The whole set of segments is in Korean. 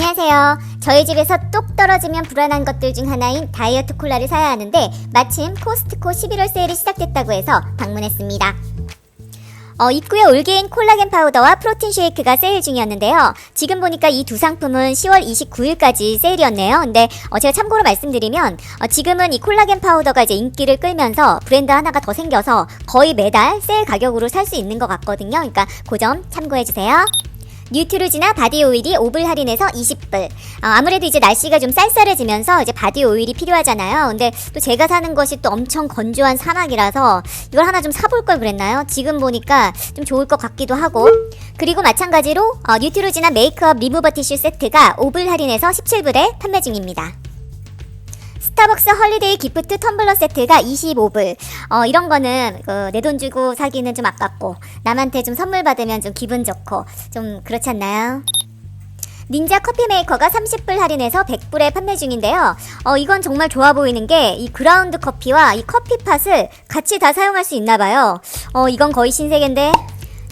안녕하세요. 저희 집에서 똑 떨어지면 불안한 것들 중 하나인 다이어트 콜라를 사야 하는데 마침 코스트코 11월 세일이 시작됐다고 해서 방문했습니다. 어, 입구에 올게인 콜라겐 파우더와 프로틴 쉐이크가 세일 중이었는데요. 지금 보니까 이 두 상품은 10월 29일까지 세일이었네요. 근데 어, 제가 참고로 말씀드리면 어, 지금은 이 콜라겐 파우더가 이제 인기를 끌면서 브랜드 하나가 더 생겨서 거의 매달 세일 가격으로 살 수 있는 것 같거든요. 그러니까 그 점 참고해 주세요. 뉴트루지나 바디 오일이 5불 할인해서 20불. 어, 아무래도 이제 날씨가 좀 쌀쌀해지면서 이제 바디 오일이 필요하잖아요. 근데 또 제가 사는 것이 또 엄청 건조한 사막이라서 이걸 하나 좀 사볼 걸 그랬나요? 지금 보니까 좀 좋을 것 같기도 하고. 그리고 마찬가지로 어, 뉴트루지나 메이크업 리무버 티슈 세트가 5불 할인해서 17불에 판매 중입니다. 스타벅스 헐리데이 기프트 텀블러 세트가 25불. 어, 이런 거는 그, 내 돈 주고 사기는 좀 아깝고 남한테 좀 선물 받으면 좀 기분 좋고 좀 그렇지 않나요? 닌자 커피 메이커가 30불 할인해서 100불에 판매 중인데요. 어, 이건 정말 좋아 보이는 게 이 그라운드 커피와 이 커피팟을 같이 다 사용할 수 있나 봐요. 어, 이건 거의 신세계인데.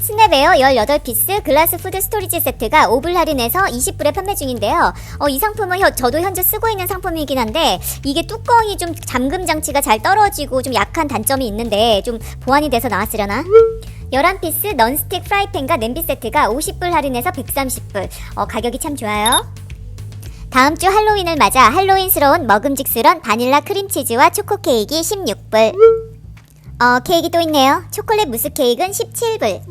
스냅에어 18피스 글라스 푸드 스토리지 세트가 5불 할인해서 20불에 판매 중인데요. 어, 이 상품은 혀- 저도 현재 쓰고 있는 상품이긴 한데 이게 뚜껑이 좀 잠금 장치가 잘 떨어지고 좀 약한 단점이 있는데 좀 보완이 돼서 나왔으려나? 11피스 넌스틱 프라이팬과 냄비 세트가 50불 할인해서 130불. 어, 가격이 참 좋아요. 다음 주 할로윈을 맞아 할로윈스러운 먹음직스런 바닐라 크림치즈와 초코 케이크 16불. 어, 케이크 또 있네요. 초콜릿 무스 케이크는 17불.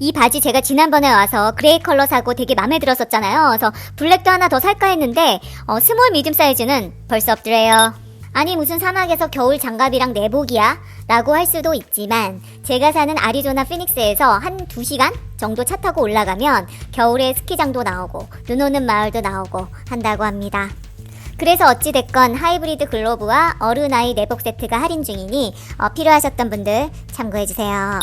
이 바지 제가 지난번에 와서 그레이 컬러 사고 되게 마음에 들었었잖아요. 그래서 블랙도 하나 더 살까 했는데 어, 스몰 미디움 사이즈는 벌써 없더래요. 아니 무슨 사막에서 겨울 장갑이랑 내복이야? 라고 할 수도 있지만 제가 사는 아리조나 피닉스에서 한 2시간 정도 차 타고 올라가면 겨울에 스키장도 나오고 눈 오는 마을도 나오고 한다고 합니다. 그래서 어찌됐건 하이브리드 글로브와 어른아이 내복 세트가 할인 중이니 어, 필요하셨던 분들 참고해주세요.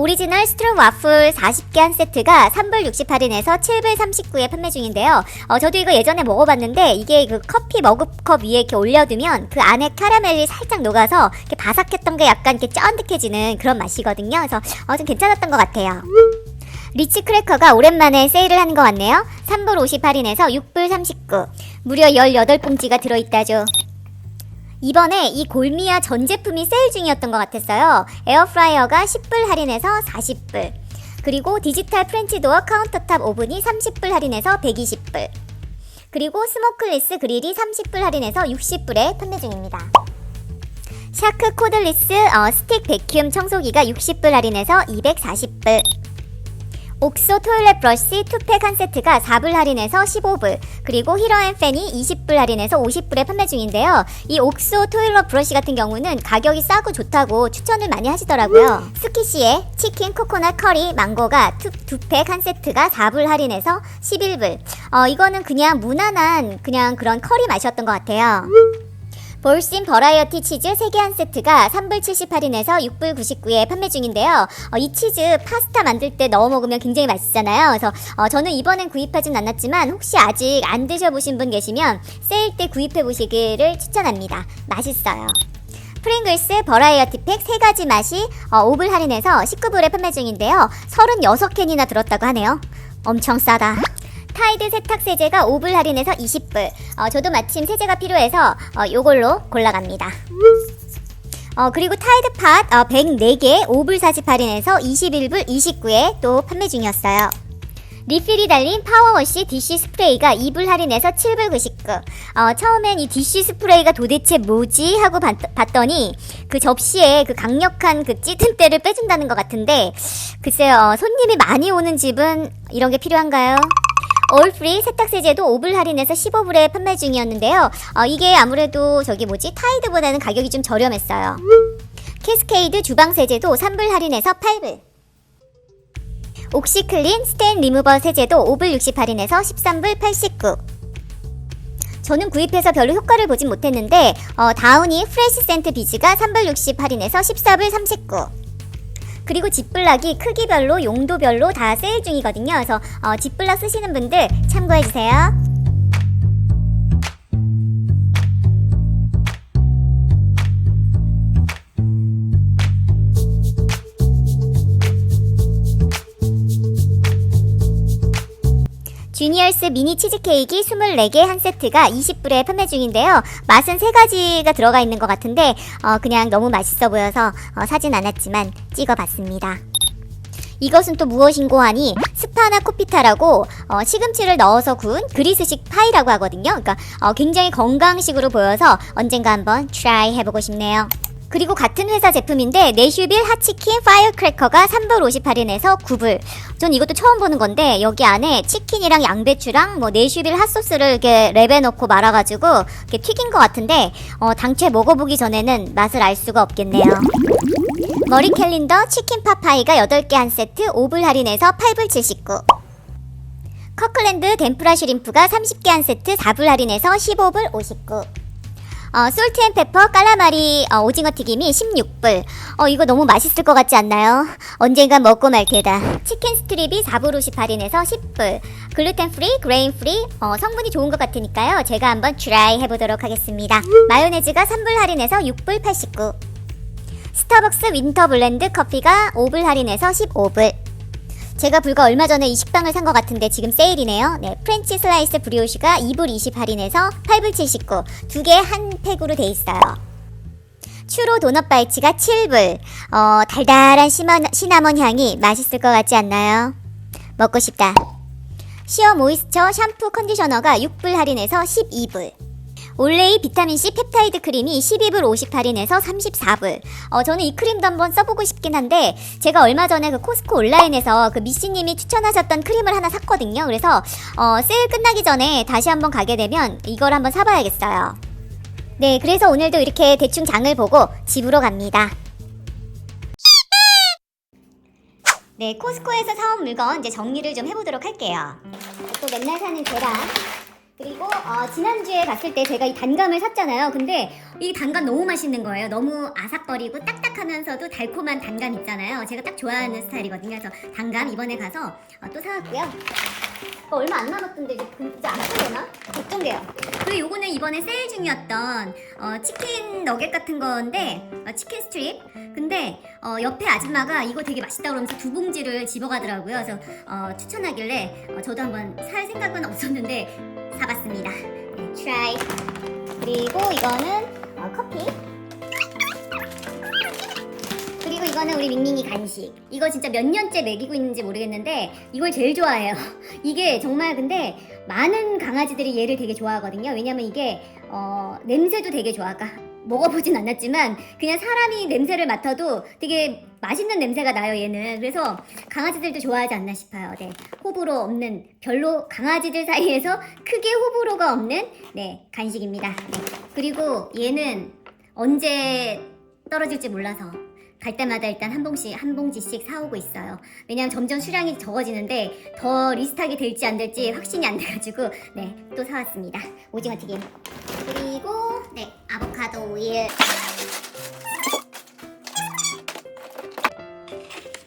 오리지널 스트롱 와플 40개 한 세트가 3불 68인에서 7불 39에 판매 중인데요. 어, 저도 이거 예전에 먹어봤는데 이게 그 커피 머그컵 위에 이렇게 올려두면 그 안에 카라멜이 살짝 녹아서 바삭했던 게 약간 이렇게 쫀득해지는 그런 맛이거든요. 그래서 어, 좀 괜찮았던 것 같아요. 리치 크래커가 오랜만에 세일을 하는 것 같네요. 3불 58인에서 6불 39. 무려 18봉지가 들어있다죠. 이번에 이 골미아 전 제품이 세일 중이었던 것 같았어요. 에어프라이어가 10불 할인해서 40불. 그리고 디지털 프렌치 도어 카운터탑 오븐이 30불 할인해서 120불. 그리고 스모클리스 그릴이 30불 할인해서 60불에 판매 중입니다. 샤크 코들리스 어, 스틱 베큐um 청소기가 60불 할인해서 240불. 옥소 토일렛 브러쉬 투팩 한 세트가 4불 할인해서 15불, 그리고 히러앤 팬이 20불 할인해서 50불에 판매 중인데요. 이 옥소 토일렛 브러쉬 같은 경우는 가격이 싸고 좋다고 추천을 많이 하시더라고요. 스키시의 치킨 코코넛 커리 망고가 투, 투팩 한 세트가 4불 할인해서 11불. 어, 이거는 그냥 무난한 그냥 그런 커리 맛이었던 것 같아요. 볼신 버라이어티 치즈 3개 한 세트가 3불 78인에서 6불 99에 판매 중인데요. 어, 이 치즈 파스타 만들 때 넣어 먹으면 굉장히 맛있잖아요. 그래서 어, 저는 이번엔 구입하진 않았지만 혹시 아직 안 드셔보신 분 계시면 세일 때 구입해 보시기를 추천합니다. 맛있어요. 프링글스 버라이어티 팩 3가지 맛이 어, 5불 할인해서 19불에 판매 중인데요. 36캔이나 들었다고 하네요. 엄청 싸다. 타이드 세탁 세제가 5불 할인해서 20불. 어, 저도 마침 세제가 필요해서 어, 요걸로 골라갑니다. 어, 그리고 타이드 팟 어, 104개 5불 48인에서 21불 29에 또 판매 중이었어요. 리필이 달린 파워워시 디쉬 스프레이가 2불 할인해서 7불 99. 어, 처음엔 이 디쉬 스프레이가 도대체 뭐지? 하고 봤, 봤더니 그 접시에 그 강력한 그 찌든 때를 빼준다는 것 같은데 글쎄요, 어, 손님이 많이 오는 집은 이런 게 필요한가요? 올프리 세탁세제도 5불 할인해서 15불에 판매 중이었는데요. 어, 이게 아무래도 저기 뭐지 타이드보다는 가격이 좀 저렴했어요. 캐스케이드 주방세제도 3불 할인해서 8불. 옥시클린 스테인 리무버 세제도 5불 60 할인해서 13불 89. 저는 구입해서 별로 효과를 보진 못했는데 어, 다우니 프레시 센트 비즈가 3불 60 할인해서 14불 39. 그리고 집블락이 크기별로 용도별로 다 세일 중이거든요. 그래서 어, 집블락 쓰시는 분들 참고해 주세요. 주니얼스 미니 치즈케이크 24개 한 세트가 20불에 판매 중인데요. 맛은 세 가지가 들어가 있는 것 같은데 어, 그냥 너무 맛있어 보여서 어, 사진 않았지만 찍어봤습니다. 이것은 또 무엇인고 하니 스파나 코피타라고 어, 시금치를 넣어서 구운 그리스식 파이라고 하거든요. 그러니까 어, 굉장히 건강식으로 보여서 언젠가 한번 트라이 해보고 싶네요. 그리고 같은 회사 제품인데 내슈빌 핫치킨 파이어크래커가 3불 58인에서 9불. 전 이것도 처음 보는 건데 여기 안에 치킨이랑 양배추랑 뭐 내슈빌 핫소스를 이렇게 랩에 넣고 말아가지고 이렇게 튀긴 것 같은데 어, 당최 먹어보기 전에는 맛을 알 수가 없겠네요. 머리 캘린더 치킨 파파이가 8개 한 세트 5불 할인해서 8불 79. 커클랜드 덴푸라 슈림프가 30개 한 세트 4불 할인해서 15불 59. 어, 솔트앤페퍼 깔라마리 어, 오징어 튀김이 16불. 어, 이거 너무 맛있을 것 같지 않나요? 언젠간 먹고 말 테다. 치킨 스트립이 4불 58인에서 10불. 글루텐 프리, 그레인 프리, 어, 성분이 좋은 것 같으니까요. 제가 한번 트라이 해보도록 하겠습니다. 마요네즈가 3불 할인해서 6불 89. 스타벅스 윈터 블렌드 커피가 5불 할인해서 15불. 제가 불과 얼마 전에 이 식빵을 산 것 같은데 지금 세일이네요. 네, 프렌치 슬라이스 브리오시가 2불 20 할인해서 8불 79. 두 개 한 팩으로 돼 있어요. 추로 도넛 바이치가 7불. 어, 달달한 시먼, 시나몬 향이 맛있을 것 같지 않나요? 먹고 싶다. 시어 모이스처 샴푸 컨디셔너가 6불 할인해서 12불. 올레이 비타민C 펩타이드 크림이 12불 58인에서 34불. 어, 저는 이 크림도 한번 써보고 싶긴 한데, 제가 얼마 전에 그 코스코 온라인에서 그 미씨님이 추천하셨던 크림을 하나 샀거든요. 그래서, 어, 세일 끝나기 전에 다시 한번 가게 되면 이걸 한번 사봐야겠어요. 네, 그래서 오늘도 이렇게 대충 장을 보고 집으로 갑니다. 네, 코스코에서 사온 물건 이제 정리를 좀 해보도록 할게요. 또 맨날 사는 계란. 그리고 어, 지난주에 갔을 때 제가 이 단감을 샀잖아요. 근데 이 단감 너무 맛있는 거예요. 너무 아삭거리고 딱딱하면서도 달콤한 단감 있잖아요. 제가 딱 좋아하는 스타일이거든요. 그래서 단감 이번에 가서 어, 또 사왔고요. 어, 얼마 안 남았던데 이제 진짜 안 사려나? 걱정돼요. 그리고 요거는 이번에 세일 중이었던 어, 치킨 너겟 같은 건데 어, 치킨 스트립. 근데 어, 옆에 아줌마가 이거 되게 맛있다 그러면서 두 봉지를 집어가더라고요. 그래서 어, 추천하길래 어, 저도 한번 살 생각은 없었는데 사봤습니다. 네, 트라이. 그리고 이거는 어, 커피. 이거는 우리 밍밍이 간식. 이거 진짜 몇 년째 먹이고 있는지 모르겠는데 이걸 제일 좋아해요. 이게 정말 근데 많은 강아지들이 얘를 되게 좋아하거든요. 왜냐면 이게 어, 냄새도 되게 좋아. 아까 먹어보진 않았지만 그냥 사람이 냄새를 맡아도 되게 맛있는 냄새가 나요 얘는. 그래서 강아지들도 좋아하지 않나 싶어요. 네, 호불호 없는 별로 강아지들 사이에서 크게 호불호가 없는 네 간식입니다. 네. 그리고 얘는 언제 떨어질지 몰라서 갈 때마다 일단 한 봉씩 한 봉지씩 사오고 있어요. 왜냐면 점점 수량이 적어지는데 더 리스트하게 될지 안 될지 확신이 안 돼가지고 네 또 사왔습니다. 오징어 튀김 그리고 네 아보카도 오일.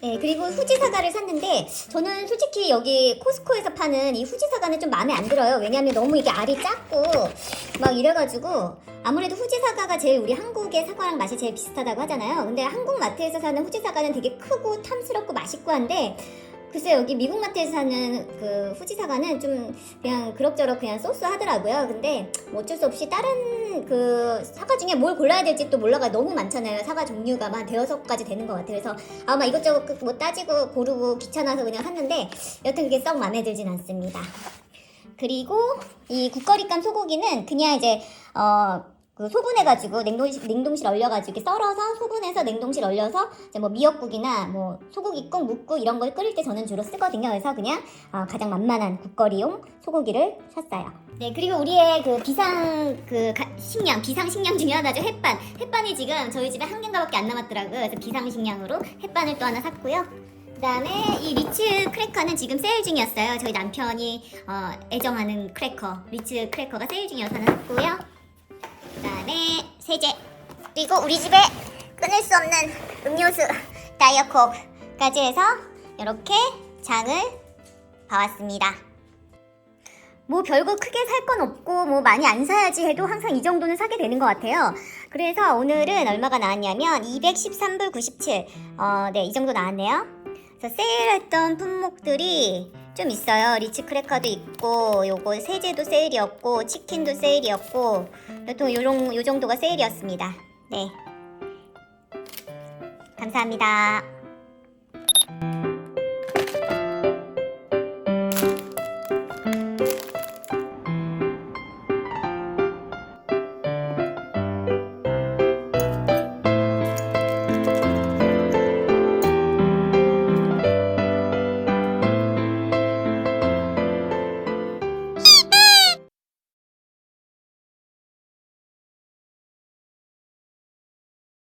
네, 그리고 후지 사과를 샀는데 저는 솔직히 여기 코스코에서 파는 이 후지 사과는 좀 마음에 안 들어요. 왜냐면 너무 이게 알이 작고 막 이래가지고 아무래도 후지 사과가 제일 우리 한국의 사과랑 맛이 제일 비슷하다고 하잖아요. 근데 한국 마트에서 사는 후지 사과는 되게 크고 탐스럽고 맛있고 한데 글쎄 여기 미국 마트에서 사는 그 후지 사과는 좀 그냥 그럭저럭 그냥 소스 하더라고요. 근데 뭐 어쩔 수 없이 다른 그 사과 중에 뭘 골라야 될지 또 몰라가 너무 많잖아요. 사과 종류가 한 대여섯 가지 되는 것 같아요. 그래서 아마 이것저것 그뭐 따지고 고르고 귀찮아서 그냥 샀는데 여튼 그게 썩 마음에 들진 않습니다. 그리고 이 국거리감 소고기는 그냥 이제 어. 그 소분해가지고 냉동실, 냉동실 얼려가지고 이렇게 썰어서 소분해서 냉동실 얼려서 이제 뭐 미역국이나 뭐 소고기국, 묵국 이런 걸 끓일 때 저는 주로 쓰거든요. 그래서 그냥 어, 가장 만만한 국거리용 소고기를 샀어요. 네 그리고 우리의 그 비상 그 가- 식량 비상 식량 중에 하나죠 햇반. 햇반이 지금 저희 집에 한 개인가밖에 안 남았더라고요. 그래서 비상 식량으로 햇반을 또 하나 샀고요. 그다음에 이 리츠 크래커는 지금 세일 중이었어요. 저희 남편이 어, 애정하는 크래커 리츠 크래커가 세일 중이어서 샀고요. 그다음에 세제 그리고 우리 집에 끊을 수 없는 음료수 다이어콕까지 해서 이렇게 장을 봐왔습니다. 뭐 별거 크게 살 건 없고 뭐 많이 안 사야지 해도 항상 이 정도는 사게 되는 것 같아요. 그래서 오늘은 얼마가 나왔냐면 213불 97. 어, 네, 이 정도 나왔네요. 그래서 세일했던 품목들이 좀 있어요. 리치 크래커도 있고 요거 세제도 세일이었고 치킨도 세일이었고 보통 요정, 요 정도가 세일이었습니다. 네. 감사합니다.